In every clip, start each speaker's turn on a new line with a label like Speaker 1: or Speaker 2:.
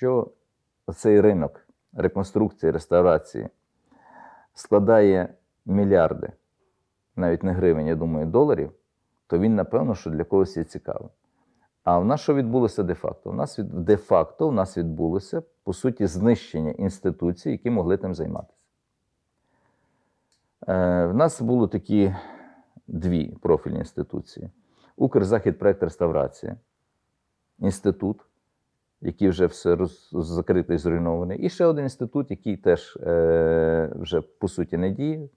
Speaker 1: якщо цей ринок реконструкції, реставрації складає мільярди, навіть не гривень, я думаю, доларів, то він, напевно, що для когось є цікавим. А в нас що відбулося де-факто? У нас де-факто у нас відбулося, по суті, знищення інституцій, які могли тим займатися. Е, в нас було такі дві профільні інституції: Укрзахід проект реставрації, інститут, який вже все роз, закритий, зруйнований, і ще один інститут, який теж е, вже по суті не діє,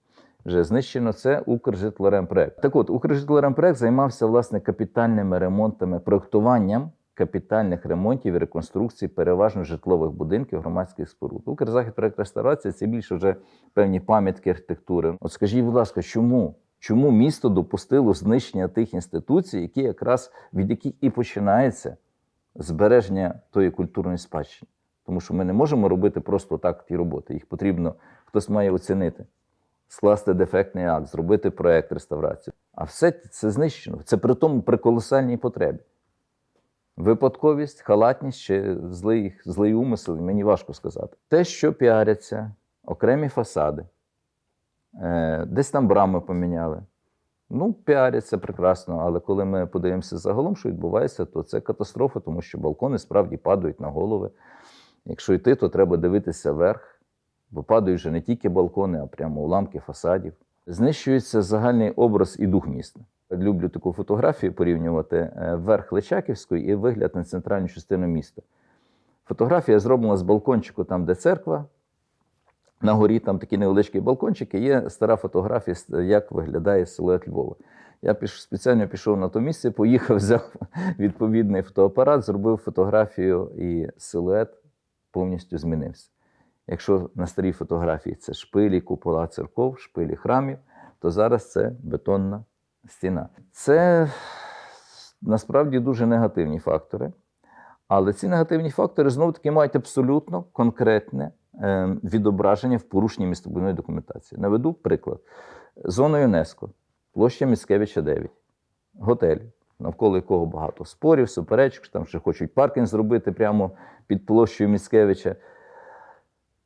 Speaker 1: вже знищено. Це Укржитлоремпроект. Так от, Укржитлоремпроект займався власне капітальними ремонтами, проектуванням капітальних ремонтів і реконструкцій переважно житлових будинків, громадських споруд. Укрзахід проект реставрації це більше вже певні пам'ятки архітектури. От скажіть, будь ласка, чому? Чому місто допустило знищення тих інституцій, які якраз від яких і починається збереження тої культурної спадщини? Тому що ми не можемо робити просто так ті роботи. Їх потрібно хтось має оцінити, скласти дефектний акт, зробити проект реставрації. А все це знищено. Це при тому при колосальній потребі. Випадковість, халатність чи злий, злий умисел, мені важко сказати. Те, що піаряться, окремі фасади, е, десь там брами поміняли. Ну, піаряться прекрасно, але коли ми подивимося загалом, що відбувається, то це катастрофа, тому що балкони справді падають на голови. Якщо йти, то треба дивитися вверх, бо падають вже не тільки балкони, а прямо уламки фасадів. Знищується загальний образ і дух міста. Люблю таку фотографію порівнювати е, верх Личаківської і вигляд на центральну частину міста. Фотографія зроблена з балкончику, там, де церква. На горі там такі невеличкі балкончики. Є стара фотографія, як виглядає силует Львова. Я піш, спеціально пішов на то місце, поїхав, взяв відповідний фотоапарат, зробив фотографію, і силует повністю змінився. Якщо на старій фотографії це шпилі, купола церков, шпилі храмів, то зараз це бетонна стіна. Це насправді дуже негативні фактори. Але ці негативні фактори знову таки мають абсолютно конкретне е, відображення в порушенні містобудівної документації. Наведу приклад: зона ЮНЕСКО, площа Міцкевича 9, готель, навколо якого багато спорів, суперечок, там ще хочуть паркінг зробити прямо під площею Міцкевича.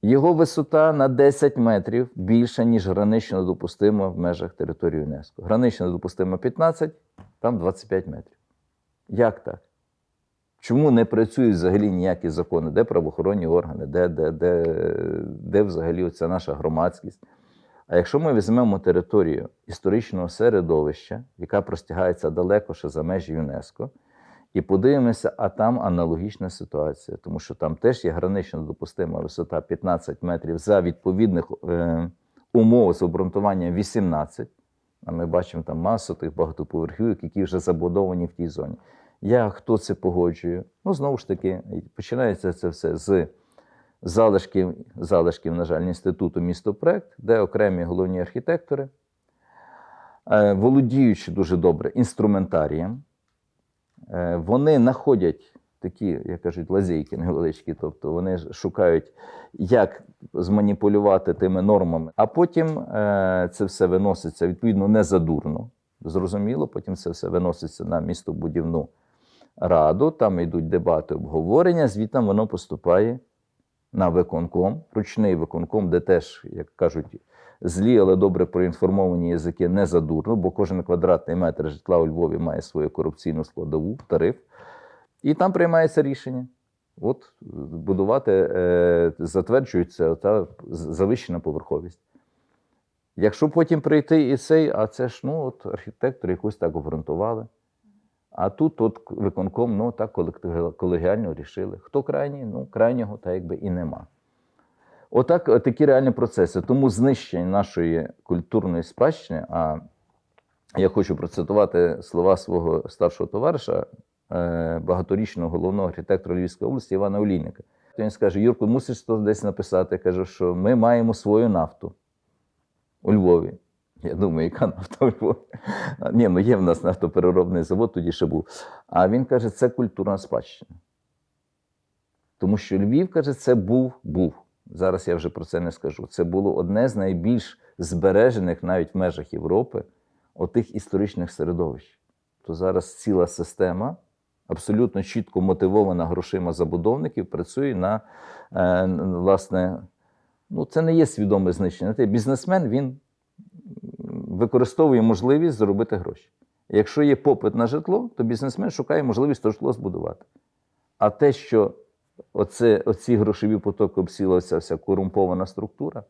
Speaker 1: Його висота на 10 метрів більша, ніж гранично допустима в межах території ЮНЕСКО. Гранично допустима 15, там 25 метрів. Як так? Чому не працюють взагалі ніякі закони? Де правоохоронні органи, де де, де, де взагалі оця наша громадськість? А якщо ми візьмемо територію історичного середовища, яка простягається далеко ще за межі ЮНЕСКО, і подивимося, а там аналогічна ситуація, тому що там теж є гранично допустима висота 15 метрів за відповідних е, умов з обґрунтуванням 18. А ми бачимо там масу тих багатоповерхівок, які вже забудовані в тій зоні. Я хто це погоджує? Ну, знову ж таки, починається це все з залишків, залишків, на жаль, інституту містопроект, де окремі головні архітектори, е, володіючи дуже добре інструментарієм, е, вони знаходять такі, як кажуть, лазейки невеличкі, тобто вони шукають, як зманіпулювати тими нормами, а потім е, це все виноситься відповідно незадурно. Зрозуміло, потім це все виноситься на містобудівну раду, там йдуть дебати, обговорення, звідти воно поступає на виконком, ручний виконком, де теж, як кажуть, злі, але добре проінформовані язики не задурно, бо кожен квадратний метр житла у Львові має свою корупційну складову, тариф. І там приймається рішення. От будувати, е, затверджується та завищена поверховість. Якщо потім прийти і цей, а це ж ну, от архітектори якось так обґрунтували. А тут от виконком ну, так колегіально рішили. Хто крайній? Ну, крайнього так якби і нема. Отак такі реальні процеси. Тому знищення нашої культурної спадщини, а я хочу процитувати слова свого старшого товариша, е, багаторічного головного архітектора Львівської області Івана Олійника. Він скаже: Юрко, мусиш то десь написати. Каже, що ми маємо свою нафту у Львові. Я думаю, яка у Ні, ну є в нас нафтопереробний завод, тоді ще був. А він каже, це культурна спадщина. Тому що Львів, каже, це був, був. Зараз я вже про це не скажу. Це було одне з найбільш збережених навіть в межах Європи отих історичних середовищ. То зараз ціла система абсолютно чітко мотивована грошима забудовників, працює на е, власне. Ну, це не є свідоме знищення. Бізнесмен він використовує можливість заробити гроші. Якщо є попит на житло, то бізнесмен шукає можливість то житло збудувати. А те, що оце, оці грошові потоки обсіла вся корумпована структура,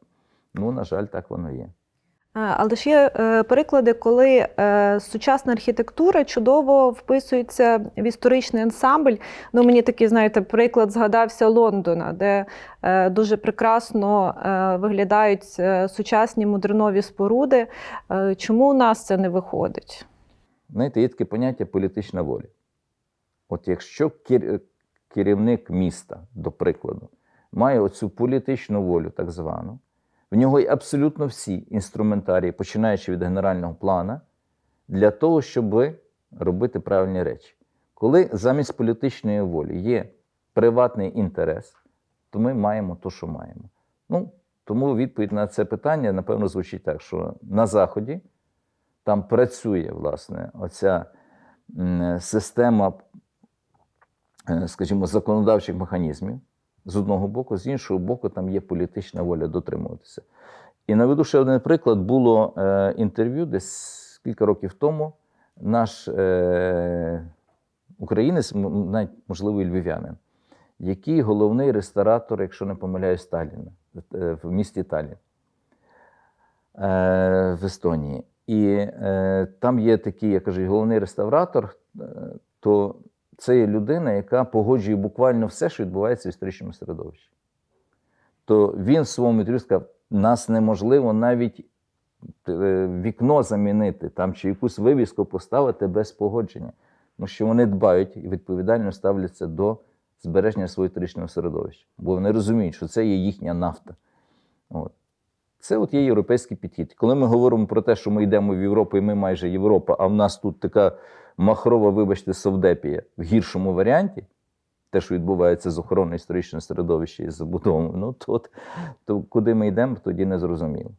Speaker 1: ну, на жаль, так воно є.
Speaker 2: Але ж є е, приклади, коли е, сучасна архітектура чудово вписується в історичний ансамбль. Ну, мені такий, знаєте, приклад згадався Лондона, де е, дуже прекрасно виглядають сучасні модернові споруди. Чому у нас це не виходить?
Speaker 1: Знаєте, є таке поняття політична воля. От якщо керівник міста, до прикладу, має оцю політичну волю, так звану, в нього є абсолютно всі інструментарії, починаючи від генерального плана, для того, щоб робити правильні речі. Коли замість політичної волі є приватний інтерес, то ми маємо те, що маємо. Ну, тому відповідь на це питання, напевно, звучить так, що на Заході там працює, власне, оця система, е, скажімо, законодавчих механізмів з одного боку, з іншого боку, там є політична воля дотримуватися. І наведу ще один приклад: було е, інтерв'ю десь кілька років тому. Наш е, українець, навіть можливо, львів'янин, який головний ресторатор, якщо не помиляюсь, Талліна, е, в місті Таллін е, в Естонії. І е, там є такий, я кажу, головний реставратор, е, то це є людина, яка погоджує буквально все, що відбувається в історичному середовищі. То він в своєму інтерв'ю сказав, нас неможливо навіть е, вікно замінити там чи якусь вивіску поставити без погодження. Тому що вони дбають і відповідально ставляться до збереження свого історичного середовища. Бо вони розуміють, що це є їхня нафта. От. Це от є європейський підхід. Коли ми говоримо про те, що ми йдемо в Європу, і ми майже Європа, а в нас тут така махрова, вибачте, совдепія в гіршому варіанті, те, що відбувається з охороною історичного середовища і з забудовою, ну то, то куди ми йдемо, тоді не зрозуміло.